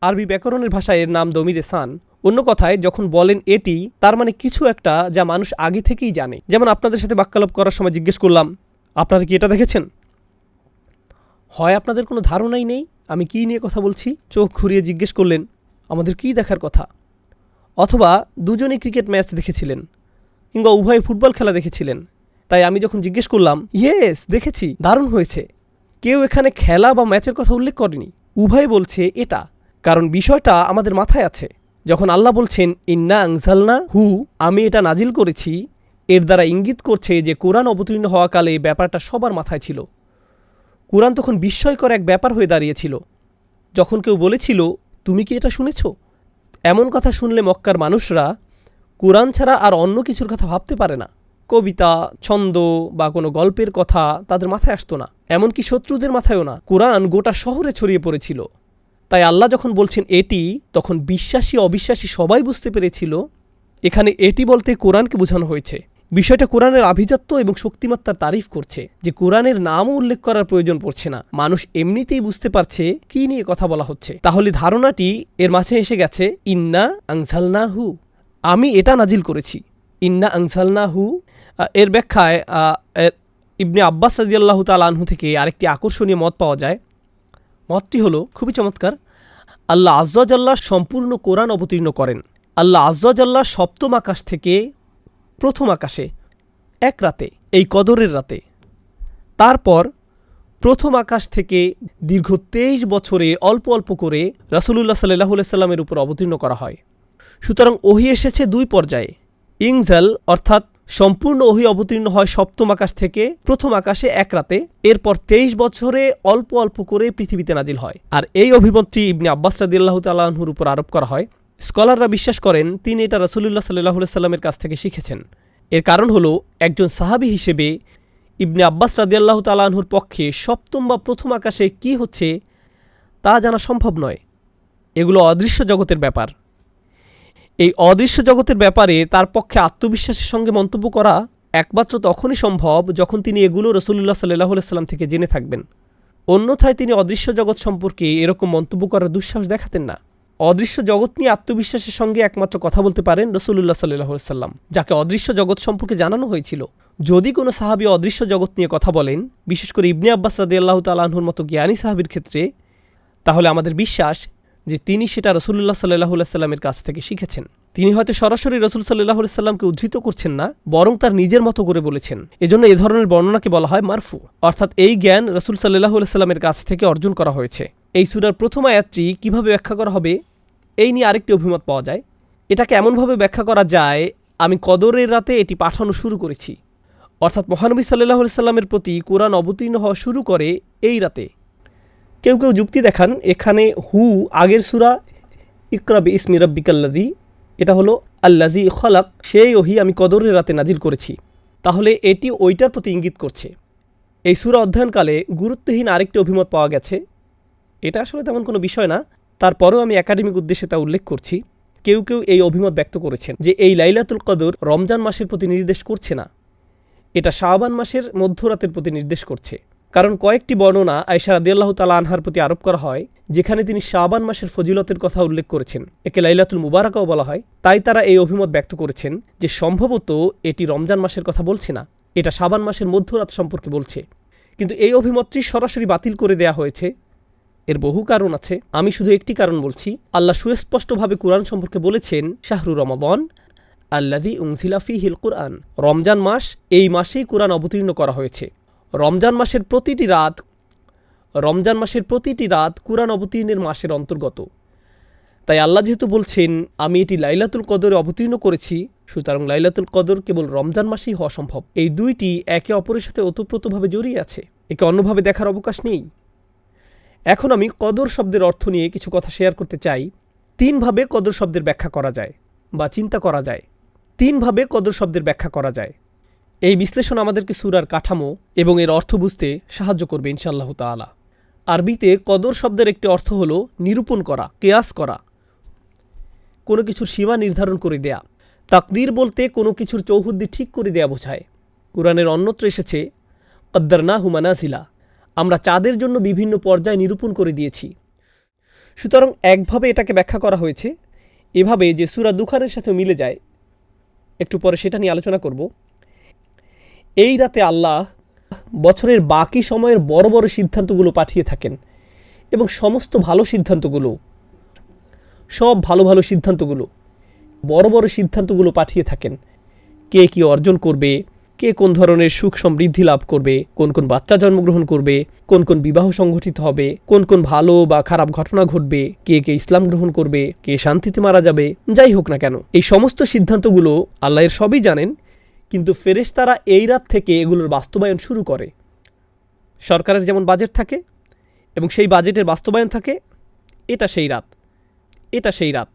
আরবি ব্যাকরণের ভাষায় এর নাম দমিরে সান। অন্য কথায়, যখন বলেন এটি, তার মানে কিছু একটা যা মানুষ আগে থেকেই জানে। যেমন আপনাদের সাথে বাক্যালাপ করার সময় জিজ্ঞেস করলাম, আপনারা কি এটা দেখেছেন? হয়, আপনাদের কোনো ধারণাই নেই। আমি কী নিয়ে কথা বলছি? চোখ ঘুরিয়ে জিজ্ঞেস করলেন, আমাদের কী দেখার কথা? অথবা, দুজনে ক্রিকেট ম্যাচ দেখেছিলেন, কিংবা উভয় ফুটবল খেলা দেখেছিলেন। তাই আমি যখন জিজ্ঞেস করলাম, ইয়েস, দেখেছি, দারুণ হয়েছে। কেউ এখানে খেলা বা ম্যাচের কথা উল্লেখ করেনি। উভয় বলছে, এটা। কারণ বিষয়টা আমাদের মাথায় আছে। যখন আল্লাহ বলছেন, ইন্না আংজালনা হু আমি এটা নাজিল করেছি, এর দ্বারা ইঙ্গিত করছে যে কোরআন অবতীর্ণ হওয়াকালে ব্যাপারটা সবার মাথায় ছিল। কোরআন তখন বিস্ময়কর এক ব্যাপার হয়ে দাঁড়িয়েছিল। যখন কেউ বলেছিল, তুমি কি এটা শুনেছ? এমন কথা শুনলে মক্কার মানুষরা, কোরআন ছাড়া আর অন্য কিছুর কথা ভাবতে পারে না। কবিতা, ছন্দ বা কোনো গল্পের কথা তাদের মাথায় আসতো না। এমনকি শত্রুদের মাথায়ও না। কোরআন গোটা শহরে ছড়িয়ে পড়েছিল। তাই আল্লাহ যখন বলছেন এটি তখন বিশ্বাসী অবিশ্বাসী সবাই বুঝতে পেরেছিল এখানে এটি বলতে কোরআনকে বোঝানো হয়েছে। বিষয়টা কোরআনের আভিজাত্য এবং শক্তিমত্তার তারিফ করছে যে কোরআনের নামও উল্লেখ করার প্রয়োজন পড়ছে না। মানুষ এমনিতেই বুঝতে পারছে কি নিয়ে কথা বলা হচ্ছে। তাহলে ধারণাটি এর মাঝে এসে গেছে ইন্না আংসালনাহু আমি এটা নাজিল করেছি। ইন্না আংসালনাহু আহ, এর ব্যাখ্যায় ইবনে আব্বাস রাজিয়াল্লাহ তাল আনহু থেকে আরেকটি আকর্ষণীয় মত পাওয়া যায়। মতটি হলো খুবই চমৎকার আল্লাহ আজ্লাহ সম্পূর্ণ কোরআন অবতীর্ণ করেন। আল্লাহ আজ্লাহ সপ্তম আকাশ থেকে প্রথম আকাশে, এক রাতে, এই কদরের রাতে। তারপর প্রথম আকাশ থেকে দীর্ঘ তেইশ বছরে অল্প অল্প করে রাসুলুল্লাহ সাল্লাহ সাল্লামের উপর অবতীর্ণ করা হয়। সুতরাং ওহি এসেছে দুই পর্যায়ে, ইংজাল অর্থাৎ সম্পূর্ণ ওহি অবতীর্ণ হয় সপ্তম আকাশ থেকে। প্রথম আকাশে এক রাতে। এরপর তেইশ বছরে অল্প অল্প করে পৃথিবীতে নাজিল হয়। আর এই অভিমতটি ইবনে আব্বাস রাদিল্লাহ তাল্লাহর উপর আরোপ করা হয়। স্কলাররা বিশ্বাস করেন, তিনি এটা রসুল্লাহ সাল্লাহ সাল্লামের কাছ থেকে শিখেছেন। এর কারণ হলো, একজন সাহাবি হিসেবে ইবনে আব্বাস রাদিয়াল্লাহ তালাহুর পক্ষে সপ্তম বা প্রথম আকাশে কি হচ্ছে তা জানা সম্ভব নয়। এগুলো অদৃশ্য জগতের ব্যাপার। এই অদৃশ্য জগতের ব্যাপারে তার পক্ষে আত্মবিশ্বাসের সঙ্গে মন্তব্য করা একমাত্র তখনই সম্ভব যখন তিনি এগুলো রসুল্লাহ সাল্লাহ সাল্লাম থেকে জেনে থাকবেন। অন্যথায় তিনি অদৃশ্য জগৎ সম্পর্কে এরকম মন্তব্য করার দুঃসাহস দেখাতেন না। অদৃশ্য জগৎ নিয়ে আত্মবিশ্বাসের সঙ্গে একমাত্র কথা বলতে পারেন রসুল্লাহ সাল্লাহ সাল্লাম, যাকে অদৃশ্য জগৎ সম্পর্কে জানানো হয়েছিল। যদি কোনো সাহাবি অদৃশ্য জগৎ নিয়ে কথা বলেন, বিশেষ করে ইবনে আব্বাস রাদি আল্লাহ তালাহুর মতো জ্ঞানী সাহাবির ক্ষেত্রে, তাহলে আমাদের বিশ্বাস যে তিনি সেটা রসুল্লাহ সাল্লাহ সাল্লামের কাছ থেকে শিখেছেন। তিনি হয়তো সরাসরি রসুল সাল্লাহ সাল্লামকে উদ্ধৃত করছেন না, বরং তার নিজের মতো করে বলেছেন। এজন্য এ ধরনের বর্ণনাকে বলা হয় মারফু। অর্থাৎ এই জ্ঞান রসুল সাল্লাহ সাল্লামের কাছ থেকে অর্জন করা হয়েছে। এই সুরার প্রথম আয়াতটি কীভাবে ব্যাখ্যা করা হবে, এই নিয়ে আরেকটি অভিমত পাওয়া যায়। এটাকে এমনভাবে ব্যাখ্যা করা যায়, আমি কদরের রাতে এটি পাঠানো শুরু করেছি। অর্থাৎ মহানবী সাল্লাহ সাল্লামের প্রতি কোরআন অবতীর্ণ হওয়া শুরু করে এই রাতে। কেউ কেউ যুক্তি দেখান, এখানে হু, আগের সুরা ইকরাবে ইসমি রব্বিকাল্লাজি এটা হলো আল্লাজি খলাক, সেই ওহি আমি কদরের রাতে নাজিল করেছি। তাহলে এটি ওইটার প্রতি ইঙ্গিত করছে। এই সুরা অধ্যয়নকালে গুরুত্বহীন আরেকটি অভিমত পাওয়া গেছে। এটা আসলে তেমন কোনো বিষয় না। তারপরেও আমি একাডেমিক উদ্দেশ্যে তা উল্লেখ করছি। কেউ কেউ এই অভিমত ব্যক্ত করেছেন যে এই লাইলাতুল কদর রমজান মাসের প্রতি নির্দেশ করছে না। এটা শাহবান মাসের মধ্যরাতের প্রতি নির্দেশ করছে। কারণ কয়েকটি বর্ণনা আয়সা রাদিয়াল্লাহ তালা আনহার প্রতি আরোপ করা হয়, যেখানে তিনি শাবান মাসের ফজিলতের কথা উল্লেখ করেছেন। একে লাইলাতুল মুবারাকাও বলা হয়। তাই তারা এই অভিমত ব্যক্ত করেছেন যে সম্ভবত এটি রমজান মাসের কথা বলছে না, এটা শাবান মাসের মধ্যরাত সম্পর্কে বলছে। কিন্তু এই অভিমতটি সরাসরি বাতিল করে দেয়া হয়েছে। এর বহু কারণ আছে। আমি শুধু একটি কারণ বলছি, আল্লাহ সুস্পষ্টভাবে কোরআন সম্পর্কে বলেছেন, শাহরু রমাবন আল্লাদি উংসিলাফি হিল কোরআন। রমজান মাস এই মাসেই কোরআন অবতীর্ণ করা হয়েছে। রমজান মাসের প্রতিটি রাত, রমজান মাসের প্রতিটি রাত কোরআন অবতীর্ণের মাসের অন্তর্গত। তাই আল্লাহ যেহেতু বলছেন, আমি এটি লাইলাতুল কদরে অবতীর্ণ করেছি, সুতরাং লাইলাতুল কদর কেবল রমজান মাসেই হওয়া সম্ভব। এই দুইটি একে অপরের সাথে ওতপ্রোতভাবে জড়িয়ে আছে, একে অন্যভাবে দেখার অবকাশ নেই। এখন আমি কদর শব্দের অর্থ নিয়ে কিছু কথা শেয়ার করতে চাই। তিনভাবে কদর শব্দের ব্যাখ্যা করা যায় বা চিন্তা করা যায়। তিনভাবে কদর শব্দের ব্যাখ্যা করা যায়। এই বিশ্লেষণ আমাদেরকে সুরার কাঠামো এবং এর অর্থ বুঝতে সাহায্য করবে ইনশাআল্লাহ তালা আরবিতে কদর শব্দের একটি অর্থ হল নিরূপণ করা, কেয়াস করা। কোনো কিছুর সীমা নির্ধারণ করে দেয়া, তাকদির বলতে কোনো কিছুর চৌহদ্দি ঠিক করে দেয়া বোঝায়। কোরআনের অন্যত্র এসেছে কদ্দারনা হুমানাজিলা আমরা চাঁদের জন্য বিভিন্ন পর্যায়ে নিরূপণ করে দিয়েছি। সুতরাং একভাবে এটাকে ব্যাখ্যা করা হয়েছে, এভাবে যে সুরা দুখানের সাথে মিলে যায়, একটু পরে সেটা নিয়ে আলোচনা করব। এই রাতে আল্লাহ বছরের বাকি সময়ের বড় বড় সিদ্ধান্তগুলো পাঠিয়ে থাকেন এবং সমস্ত ভালো সিদ্ধান্তগুলো, সব ভালো ভালো সিদ্ধান্তগুলো, বড় বড় সিদ্ধান্তগুলো পাঠিয়ে থাকেন। কে কি অর্জন করবে, কে কোন ধরনের সুখ সমৃদ্ধি লাভ করবে, কোন কোন বাচ্চা জন্মগ্রহণ করবে, কোন কোন বিবাহ সংঘটিত হবে, কোন কোন ভালো বা খারাপ ঘটনা ঘটবে, কে কে ইসলাম গ্রহণ করবে, কে শান্তিতে মারা যাবে, যাই হোক না কেন। এই সমস্ত সিদ্ধান্তগুলো আল্লাহের সবই জানেন। কিন্তু ফেরেশতারা এই রাত থেকে এগুলোর বাস্তবায়ন শুরু করে। সরকারের যেমন বাজেট থাকে এবং সেই বাজেটের বাস্তবায়ন থাকে, এটা সেই রাত, এটা সেই রাত,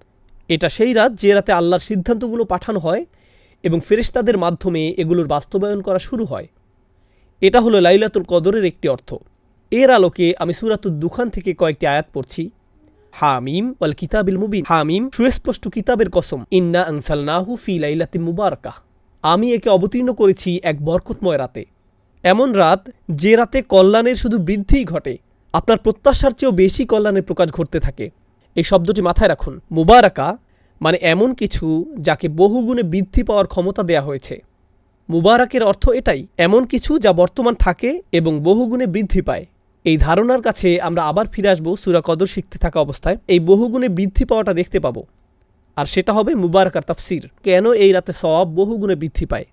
এটা সেই রাত যে রাতে আল্লাহর সিদ্ধান্তগুলো পাঠানো হয় এবং ফেরেশতাদের মাধ্যমে এগুলোর বাস্তবায়ন করা শুরু হয়। এটা হলো লাইলাতুল কদরের একটি অর্থ। এর আলোকে আমি সুরাতুল দুখান থেকে কয়েকটি আয়াত পড়ছি। হামিম ওয়াল কিতাবিল মুবিন। হামিম সুস্পষ্ট কিতাবের কসম। ইন্না আনসালনাহু ফি লাইলাতি মুবারকা আমি একে অবতীর্ণ করেছি এক বরকতময় রাতে। এমন রাত যে রাতে কল্যাণের শুধু বৃদ্ধিই ঘটে, আপনার প্রত্যাশার চেয়েও বেশি কল্যাণের প্রকাশ ঘটতে থাকে। এই শব্দটি মাথায় রাখুন। মুবারাকা মানে এমন কিছু যাকে বহুগুণে বৃদ্ধি পাওয়ার ক্ষমতা দেয়া হয়েছে। মুবারাকের অর্থ এটাই, এমন কিছু যা বর্তমান থাকে এবং বহুগুণে বৃদ্ধি পায়। এই ধারণার কাছে আমরা আবার ফিরে আসব সুরা কদর শিখতে থাকা অবস্থায়। এই বহুগুণে বৃদ্ধি পাওয়াটা দেখতে পাবো। আর সেটা হবে মুবারকার তাফসির। কেন এই রাতে সব বহুগুণে বৃদ্ধি পায়?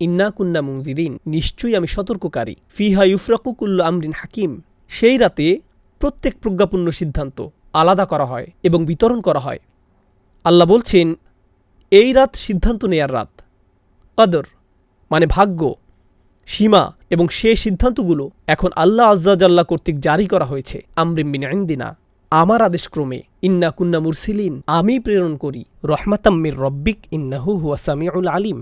ইন্না কুন্না মুংজিরিন নিশ্চয়ই আমি সতর্ককারী। ফিহা ইউফরাকু কুল্লু আমরিন হাকিম। সেই রাতে প্রত্যেক প্রজ্ঞাপূর্ণ সিদ্ধান্ত আলাদা করা হয় এবং বিতরণ করা হয়। আল্লাহ বলছেন, এই রাত সিদ্ধান্ত নেয়ার রাত। কদর মানে ভাগ্য, সীমা এবং সে সিদ্ধান্তগুলো এখন আল্লাহ আজ্জাজাল্লাহ কর্তৃক জারি করা হয়েছে। আমরিমিন আইন্দিনা আমার আদেশক্রমে, ইন্না কুন্না মুরসিলিন আমি প্রেরণ করি রহমাতাম্মির রব্বিক ইন্নাহু হুয়া সামিউল আলিম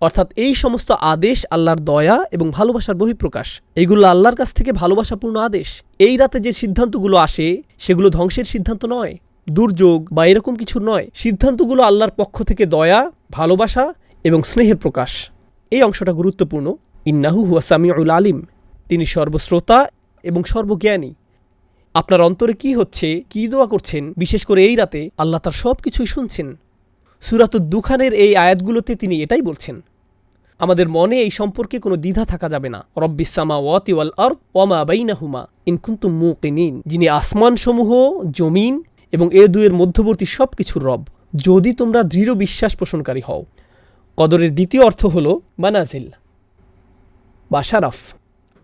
অর্থাৎ এই সমস্ত আদেশ আল্লাহর দয়া এবং ভালোবাসার বহিঃপ্রকাশ। এগুলো আল্লাহর কাছ থেকে ভালোবাসাপূর্ণ আদেশ। এই রাতে যে সিদ্ধান্তগুলো আসে, সেগুলো ধ্বংসের সিদ্ধান্ত নয়, দুর্যোগ বা এরকম কিছু নয়। সিদ্ধান্তগুলো আল্লাহর পক্ষ থেকে দয়া, ভালোবাসা এবং স্নেহের প্রকাশ। এই অংশটা গুরুত্বপূর্ণ। ইন্নাহু হুয়া সামিউল আলিম তিনি সর্বশ্রোতা এবং সর্বজ্ঞানী। আপনার অন্তরে কি হচ্ছে, কি দোয়া করছেন, বিশেষ করে এই রাতে আল্লাহ তার সব কিছুই শুনছেন। সুরাতুদ দুখানের এই আয়াতগুলোতে তিনি এটাই বলছেন, আমাদের মনে এই সম্পর্কে কোনো দ্বিধা থাকা যাবে না। রব্বিসামা ওয়াতি ওয়াল আর ওয়ামা বাইনাহুমা ইনকুন্তুম মুকিনিন। যিনি আসমানসমূহ, জমিন এবং এ দুয়ের মধ্যবর্তী সব কিছুর রব। যদি তোমরা দৃঢ় বিশ্বাস পোষণকারী হও। কদরের দ্বিতীয় অর্থ হল মানাজিল বা শারাফ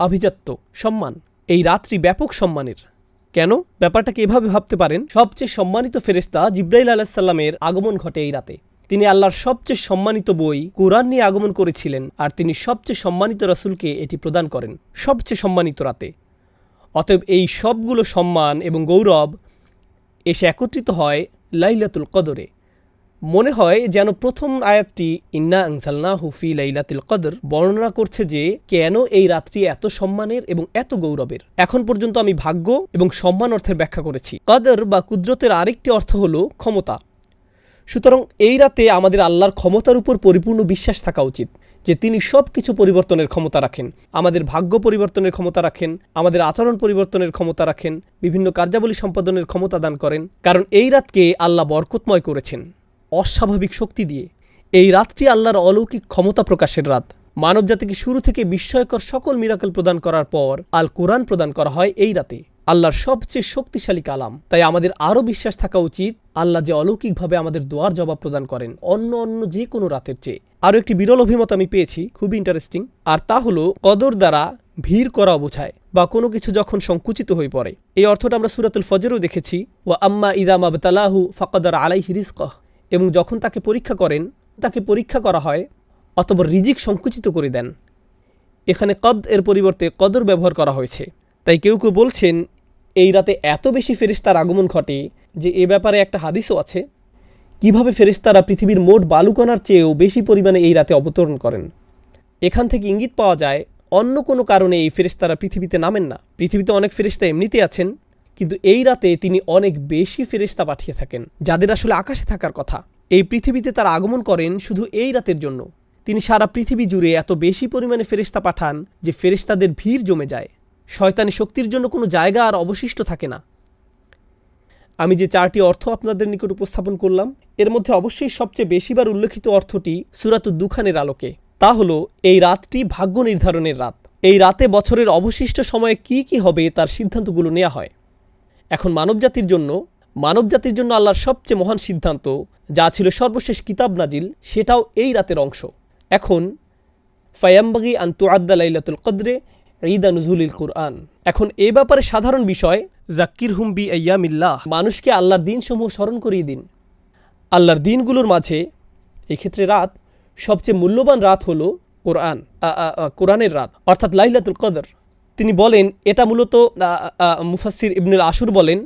আভিজাত্য, সম্মান। এই রাত্রি ব্যাপক সম্মানের কেন? ব্যাপারটাকে এভাবে ভাবতে পারেন, সবচেয়ে সম্মানিত ফেরেস্তা জিব্রাইল আলাহিসাল্লামের আগমন ঘটে এই রাতে। তিনি আল্লাহর সবচেয়ে সম্মানিত বই কোরআন নিয়ে আগমন করেছিলেন আর তিনি সবচেয়ে সম্মানিত রাসুলকে এটি প্রদান করেন, সবচেয়ে সম্মানিত রাতে। অতএব এই সবগুলো সম্মান এবং গৌরব এসে একত্রিত হয় লাইলাতুল কদরে। মনে হয় যেন প্রথম আয়াতটি, ইন্না আংসালনা হুফি লাইলাতুল কদর বর্ণনা করছে যে, কেন এই রাত্রি এত সম্মানের এবং এত গৌরবের? এখন পর্যন্ত আমি ভাগ্য এবং সম্মান অর্থের ব্যাখ্যা করেছি। কদর বা কুদরতের আরেকটি অর্থ হল ক্ষমতা। সুতরাং এই রাতে আমাদের আল্লাহর ক্ষমতার উপর পরিপূর্ণ বিশ্বাস থাকা উচিত যে তিনি সব কিছু পরিবর্তনের ক্ষমতা রাখেন। আমাদের ভাগ্য পরিবর্তনের ক্ষমতা রাখেন, আমাদের আচরণ পরিবর্তনের ক্ষমতা রাখেন, বিভিন্ন কার্যাবলী সম্পাদনের ক্ষমতা দান করেন। কারণ এই রাতকে আল্লাহ বরকতময় করেছেন। অস্বাভাবিক শক্তি দিয়ে। এই রাতটি আল্লাহর অলৌকিক ক্ষমতা প্রকাশের রাত। মানবজাতিকে শুরু থেকে বিস্ময়কর সকল মিরাকল প্রদান করার পর আল কোরআন প্রদান করা হয় এই রাতে। আল্লাহর সবচেয়ে শক্তিশালী কালাম। তাই আমাদের আরও বিশ্বাস থাকা উচিত, আল্লাহ যে অলৌকিকভাবে আমাদের দোয়ার জবাব প্রদান করেন অন্য অন্য যে কোনো রাতের চেয়ে। আরও একটি বিরল অভিমত আমি পেয়েছি খুবই ইন্টারেস্টিং আর তা হলো কদর দ্বারা ভিড় করা বোঝায় বা কোনো কিছু যখন সংকুচিত হয়ে পড়ে। এই অর্থটা আমরা সুরাতুল ফজরও দেখেছি ও আম্মা ইদাম আবতালাহু ফকদর আলাই হিরিসকহ এবং যখন তাকে পরীক্ষা করেন, তাকে পরীক্ষা করা হয় অথবা রিজিক সংকুচিত করে দেন। এখানে কদ এর পরিবর্তে কদর ব্যবহার করা হয়েছে। তাই কেউ কেউ বলছেন, এই রাতে এত বেশি ফেরিস্তার আগমন ঘটে যে এ ব্যাপারে একটা হাদিসও আছে। কীভাবে ফেরিস্তারা পৃথিবীর মোট বালুকণার চেয়েও বেশি পরিমাণে এই রাতে অবতরণ করেন? এখান থেকে ইঙ্গিত পাওয়া যায়, অন্য কোনো কারণে এই ফেরিস্তারা পৃথিবীতে নামেন না। পৃথিবীতে অনেক ফেরিস্তা এমনিতে আছেন কিন্তু এই রাতে তিনি অনেক বেশি ফেরিস্তা পাঠিয়ে থাকেন, যাদের আসলে আকাশে থাকার কথা। এই পৃথিবীতে তার আগমন করেন শুধু এই রাতের জন্য। তিনি সারা পৃথিবী জুড়ে এত বেশি পরিমাণে ফেরিস্তা পাঠান যে ফেরিস্তাদের ভিড় জমে যায়। শয়তানি শক্তির জন্য কোনো জায়গা আর অবশিষ্ট থাকে না। আমি যে চারটি অর্থ আপনাদের নিকট উপস্থাপন করলাম, এর মধ্যে অবশ্যই সবচেয়ে বেশিবার উল্লেখিত অর্থটি সুরাত দুখানের আলোকে। তা হলো, এই রাতটি ভাগ্য নির্ধারণের রাত। এই রাতে বছরের অবশিষ্ট সময়ে কি কি হবে তার সিদ্ধান্তগুলো নেওয়া হয়। এখন মানবজাতির জন্য মানবজাতির জন্য আল্লাহর সবচেয়ে মহান সিদ্ধান্ত যা ছিল সর্বশেষ কিতাব নাজিল, সেটাও এই রাতের অংশ। এখন, ফায়াম্বাগি আন্তু আদ্দা লাইলাতুল কদরে ঈদা নজুলিল কুরআন। এখন এ ব্যাপারে সাধারণ বিষয় জাকির হুম বি আয়ামিল্লাহ মানুষকে আল্লাহর দিনসমূহ স্মরণ করিয়ে দিন। আল্লাহর দিনগুলোর মাঝে, এক্ষেত্রে রাত সবচেয়ে মূল্যবান রাত হলো কোরআন কোরআনের রাত, অর্থাৎ লাইলাতুল কদর। তিনি বলেন, এটা মূলত মুফাসসির ইবনুল আশুর বলেন,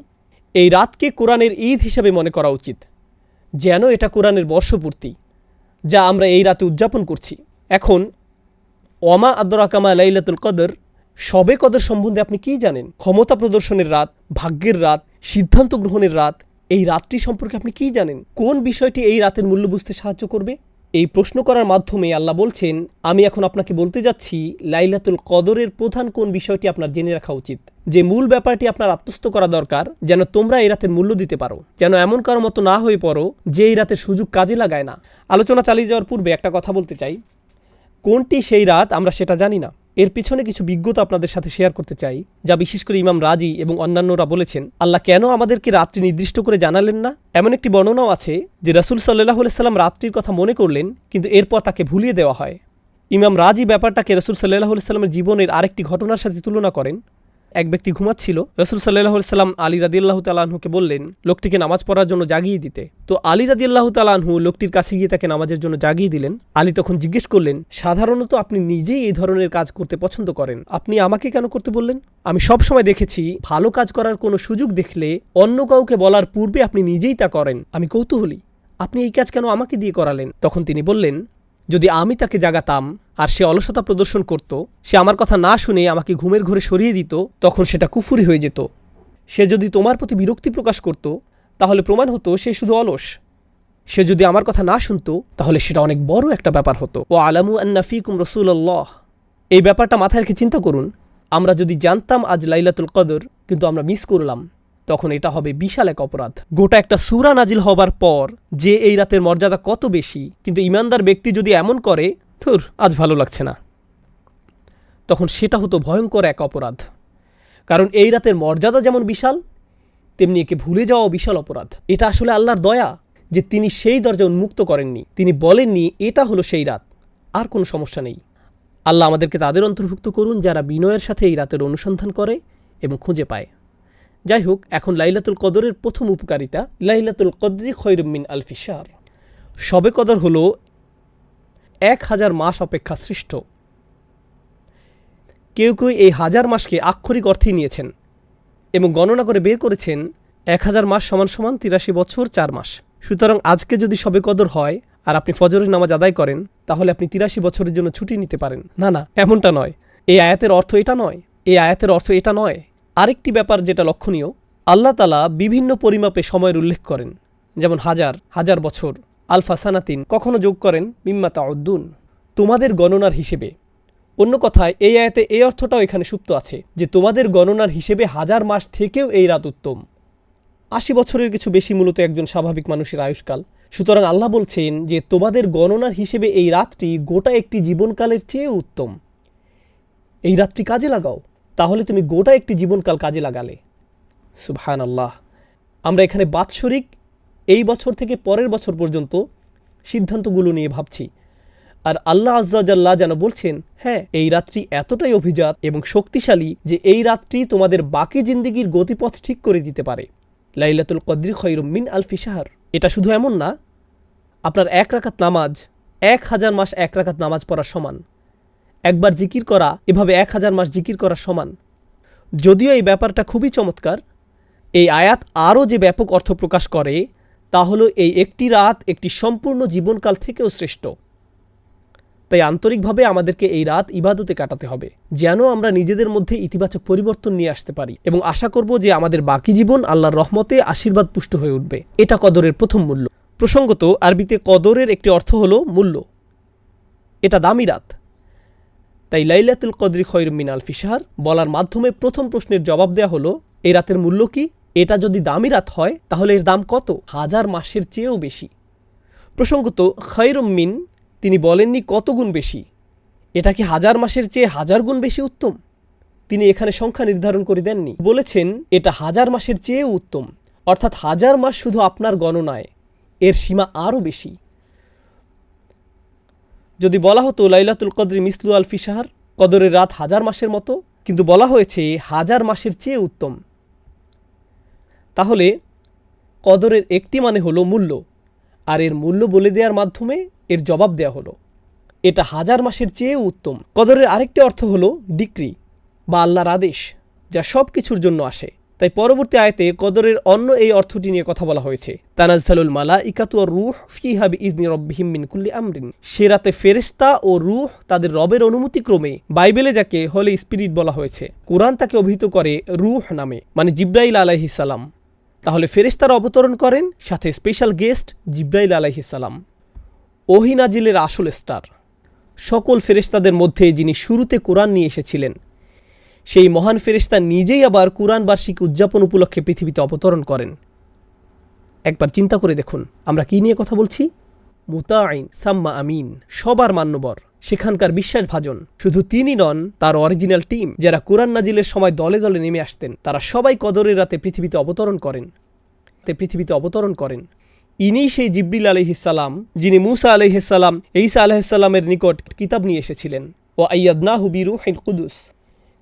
এই রাতকে কোরআনের ঈদ হিসাবে মনে করা উচিত, যেন এটা কোরআনের বর্ষপূর্তি, যা আমরা এই রাতে উদযাপন করছি। এখন ওমা আদরাকামা লাইলাতুল কদর, সবে কদর সম্বন্ধে আপনি কি জানেন? ক্ষমতা প্রদর্শনের রাত, ভাগ্যের রাত, সিদ্ধান্ত গ্রহণের রাত, এই রাতটি সম্পর্কে আপনি কি জানেন? কোন বিষয়টি এই রাতের মূল্য বুঝতে সাহায্য করবে? এই প্রশ্ন করার মাধ্যমে আল্লাহ বলছেন, আমি এখন আপনাকে বলতে যাচ্ছি লাইলাতুল কদরের প্রধান কোন বিষয়টি আপনার জেনে রাখা উচিত। যে মূল ব্যাপারটি আপনার আত্মস্থ করা দরকার, যেন তোমরা এই রাতের মূল্য দিতে পারো। যেন এমন কারও মতো না হয়ে পড়ো, যে এই রাতের সুযোগ কাজে লাগায় না। আলোচনা চালিয়ে যাওয়ার পূর্বে একটা কথা বলতে চাই। কোনটি সেই রাত, আমরা সেটা জানি না। এর পিছনে কিছু বিজ্ঞতা আপনাদের সাথে শেয়ার করতে চাই, যা বিশেষ করে ইমাম রাজি এবং অন্যান্যরা বলেছেন, আল্লাহ কেন আমাদেরকে রাত্রি নির্দিষ্ট করে জানালেন না? এমন একটি বর্ণনাও আছে যে রাসুল সাল্লাহ সাল্লাম রাত্রির কথা মনে করলেন, কিন্তু এরপর তাকে ভুলিয়ে দেওয়া হয়। ইমাম রাজি ব্যাপারটাকে রসুল সাল্লাহ সাল্লামের জীবনের আরেকটি ঘটনার সাথে তুলনা করেন এক ব্যক্তি ঘুমাচ্ছিল, রসুল সাল্লাহ সাল্লাম আলী রাদিয়াল্লাহ তালাহুকে বললেন, লোকটিকে নামাজ পড়ার জন্য জাগিয়ে দিতে। তো আলী রাদিয়াল্লাহ তালাহু লোকটির কাছে গিয়ে তাকে নামাজের জন্য জাগিয়ে দিলেন। আলী তখন জিজ্ঞেস করলেন, সাধারণত আপনি নিজেই এই ধরনের কাজ করতে পছন্দ করেন? আপনি আমাকে কেন করতে বললেন? আমি সব সময় দেখেছি, ভালো কাজ করার কোনো সুযোগ দেখলে অন্য কাউকে বলার পূর্বে আপনি নিজেই তা করেন। আমি কৌতূহলী, আপনি এই কাজ কেন আমাকে দিয়ে করালেন? তখন তিনি বললেন যদি আমি তাকে জাগাতাম আর সে অলসতা প্রদর্শন করত, সে আমার কথা না শুনে আমাকে ঘুমের ঘরে সরিয়ে দিত, তখন সেটা কুফুরি হয়ে যেত। সে যদি তোমার প্রতি বিরক্তি প্রকাশ করত, তাহলে প্রমাণ হতো সে শুধু অলস। সে যদি আমার কথা না শুনতো, তাহলে সেটা অনেক বড় একটা ব্যাপার হতো। ও আলামু আন্নাফিকুম রসুল্লাহ এই ব্যাপারটা মাথায় রেখে চিন্তা করুন, আমরা যদি জানতাম আজ লাইলাতুল কদর, কিন্তু আমরা মিস করলাম। তখন এটা হবে বিশাল এক অপরাধ। গোটা একটা সুরা নাজিল হবার পর যে এই রাতের মর্যাদা কত বেশি, কিন্তু ইমানদার ব্যক্তি যদি এমন করে থুর আজ ভালো লাগছে না। তখন সেটা হতো ভয়ঙ্কর এক অপরাধ। কারণ এই রাতের মর্যাদা যেমন বিশাল, তেমনি একে ভুলে যাওয়া বিশাল অপরাধ। এটা আসলে আল্লাহর দয়া যে তিনি সেই দরজা উন্মুক্ত করেননি। তিনি বলেননি, এটা হলো সেই রাত, আর কোনো সমস্যা নেই। আল্লাহ আমাদেরকে তাদের অন্তর্ভুক্ত করুন যারা বিনয়ের সাথে এই রাতের অনুসন্ধান করে এবং খুঁজে পায়। যাই হোক এখন লাইলাতুল কদরের প্রথম উপকারিতা লাইলাতুল কদরি খৈরুমিন আলফিসার শবে কদর হল এক হাজার মাস অপেক্ষা সৃষ্ট। কেউ কেউ এই হাজার মাসকে আক্ষরিক অর্থেই নিয়েছেন এবং গণনা করে বের করেছেন এক হাজার মাস সমান সমান তিরাশি বছর চার মাস। সুতরাং আজকে যদি সবে কদর হয় আর আপনি ফজরের নামাজ আদায় করেন, তাহলে আপনি তিরাশি বছরের জন্য ছুটি নিতে পারেন। না না, এমনটা নয়। এই আয়াতের অর্থ এটা নয়। এই আয়াতের অর্থ এটা নয় আরেকটি ব্যাপার যেটা লক্ষণীয়, আল্লাহ তালা বিভিন্ন পরিমাপে সময়ের উল্লেখ করেন, যেমন হাজার হাজার বছর, আলফা সানাতিন, কখনো যোগ করেন মিম্মাতা উদ্দুন তোমাদের গণনার হিসেবে। অন্য কথায়, এই আয়াতে এই অর্থটাও এখানে সুপ্ত আছে, যে তোমাদের গণনার হিসেবে হাজার মাস থেকেও এই রাত উত্তম। আশি বছরের কিছু বেশি মূলত একজন স্বাভাবিক মানুষের আয়ুষ্কাল। সুতরাং আল্লাহ বলছেন যে তোমাদের গণনার হিসেবে এই রাতটি গোটা একটি জীবনকালের চেয়ে উত্তম। এই রাতটি কাজে লাগাও। তাহলে তুমি গোটা একটি জীবনকাল কাজে লাগালে। সুবহান আল্লাহ আমরা এখানে বাৎসরিক এই বছর থেকে পরের বছর পর্যন্ত সিদ্ধান্তগুলো নিয়ে ভাবছি। আর আল্লাহ আজ্জাল্লাহ যেন বলছেন হ্যাঁ এই রাত্রি এতটাই অভিজাত এবং শক্তিশালী যে এই রাত্রি তোমাদের বাকি জিন্দিগির গতিপথ ঠিক করে দিতে পারে। লাইলাতুল কদ্রি খৈরুম মিন আল ফিসাহার এটা শুধু এমন না, আপনার এক রাকাত নামাজ, এক হাজার মাস এক রাকাত নামাজ পড়ার সমান। একবার জিকির করা, এভাবে এক হাজার মাস জিকির করা সমান। যদিও এই ব্যাপারটা খুবই চমৎকার, এই আয়াত আরও যে ব্যাপক অর্থ প্রকাশ করে, তা হলো এই একটি রাত একটি সম্পূর্ণ জীবনকাল থেকেও শ্রেষ্ঠ। তাই আন্তরিকভাবে আমাদেরকে এই রাত ইবাদতে কাটাতে হবে, যেন আমরা নিজেদের মধ্যে ইতিবাচক পরিবর্তন নিয়ে আসতে পারি এবং আশা করব যে আমাদের বাকি জীবন আল্লাহর রহমতে আশীর্বাদ পুষ্ট হয়ে উঠবে। এটা কদরের প্রথম মূল্য। প্রসঙ্গত, আরবিতে কদরের একটি অর্থ হলো মূল্য। এটা দামি রাত। তাই লাইলাতুল কদরি খৈর মিনাল ফিসাহার বলার মাধ্যমে প্রথম প্রশ্নের জবাব দেয়া হলো এই রাতের মূল্য কি? এটা যদি দামি রাত হয়, তাহলে এর দাম কত? হাজার মাসের চেয়েও বেশি। প্রসঙ্গত খৈরম্মিন তিনি বলেননি কত গুণ বেশি। এটা কি হাজার মাসের চেয়ে হাজার গুণ বেশি উত্তম? তিনি এখানে সংখ্যা নির্ধারণ করে দেননি। বলেছেন, এটা হাজার মাসের চেয়েও উত্তম। অর্থাৎ হাজার মাস শুধু আপনার গণনায়। এর সীমা আরও বেশি। যদি বলা হতো লাইলাতুল কদরি মিসলু আল ফিসাহার কদরের রাত হাজার মাসের মতো, কিন্তু বলা হয়েছে হাজার মাসের চেয়ে উত্তম। তাহলে কদরের একটি মানে হলো মূল্য, আর এর মূল্য বলে দেওয়ার মাধ্যমে এর জবাব দেওয়া হলো। এটা হাজার মাসের চেয়েও উত্তম। কদরের আরেকটি অর্থ হলো ডিক্রি বা আল্লাহর আদেশ, যা সব কিছুর জন্য আসে। তাই পরবর্তী আয়তে কদরের অন্য এই অর্থটি নিয়ে কথা বলা হয়েছে। তানাজ্জালুল মালা ইকাতু আর রুহ ফিহাবি ইজনি রব্বিহিম মিন কুল্লি আমরিন। সে রাতে ফেরেস্তা ও রুহ তাদের রবের অনুমতি ক্রমে বাইবেলে যাকে হলে স্পিরিট বলা হয়েছে, কোরআন তাকে অভিহিত করে রুহ নামে মানে জিব্রাইল আলাইহিসাল্লাম তাহলে ফেরেস্তারা অবতরণ করেন, সাথে স্পেশাল গেস্ট জিব্রাইল আলাইহিসাল্লাম ওহিনাজিলের আসল স্টার সকল ফেরেশতাদের মধ্যে যিনি শুরুতে কোরআন নিয়ে এসেছিলেন সেই মহান ফেরেশতা নিজেই আবার কোরআন বার্ষিক উদযাপন উপলক্ষে পৃথিবীতে অবতরণ করেন। একবার চিন্তা করে দেখুন, আমরা কি নিয়ে কথা বলছি? মুতাআইন সাম্মা আমিন, সবার মান্যবর, সেখানকার বিশ্বাসভাজন। শুধু তিনি নন, তার অরিজিনাল টিম যারা কোরআন নাজিলের সময় দলে দলে নেমে আসতেন, তারা সবাই কদরের রাতে পৃথিবীতে অবতরণ করেন। তে পৃথিবীতে অবতরণ করেন। ইনি সেই জিব্রিল আলহিসাল্লাম যিনি মুসা আলহিসাল্লাম ঈসা আলহিসাল্লামের নিকট কিতাব নিয়ে এসেছিলেন। ও আইয়াদনা হুবিরু হিন কুদুস।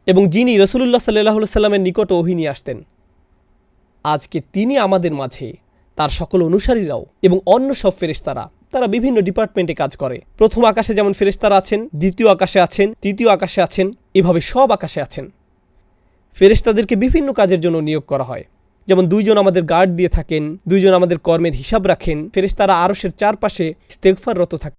এবং যিনি রসুল্লাহ সাল্লাহ সাল্লামের নিকট ওহি আসতেন। আজকে তিনি আমাদের মাঝে, তার সকল অনুসারীরাও এবং অন্য সব ফেরেশতারা, তারা বিভিন্ন ডিপার্টমেন্টে কাজ করে। প্রথম আকাশে যেমন ফেরেশতারা আছেন, দ্বিতীয় আকাশে আছেন, তৃতীয় আকাশে আছেন, এভাবে সব আকাশে আছেন। ফেরেশতাদেরকে বিভিন্ন কাজের জন্য নিয়োগ করা হয়। যেমন দুইজন আমাদের গার্ড দিয়ে থাকেন, দুইজন আমাদের কর্মের হিসাব রাখেন, ফেরেশতারা আরসের চারপাশে ইস্তেগফাররত থাকেন।